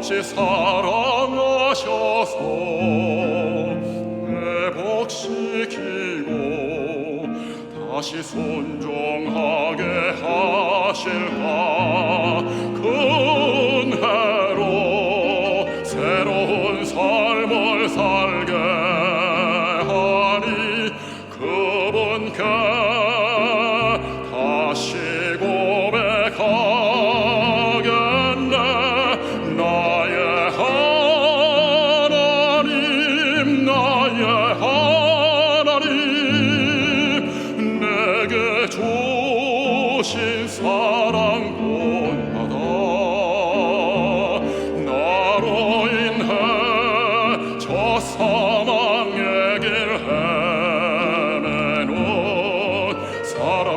어찌 사랑하셔서 회복시키고 다시 순종하게 하실까?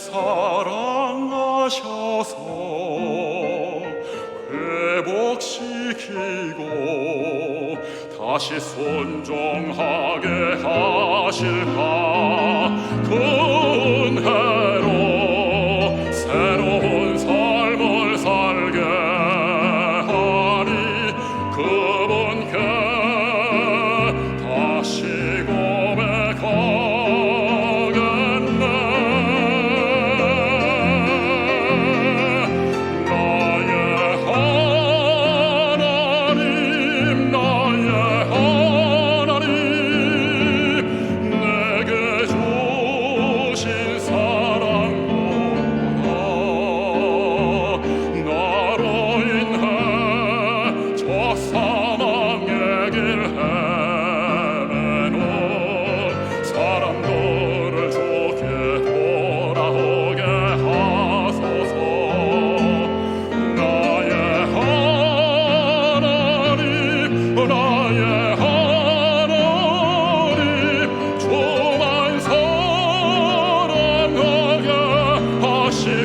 사랑하셔서 회복시키고 다시 순종하게 하실까? 그 은혜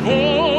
Oh.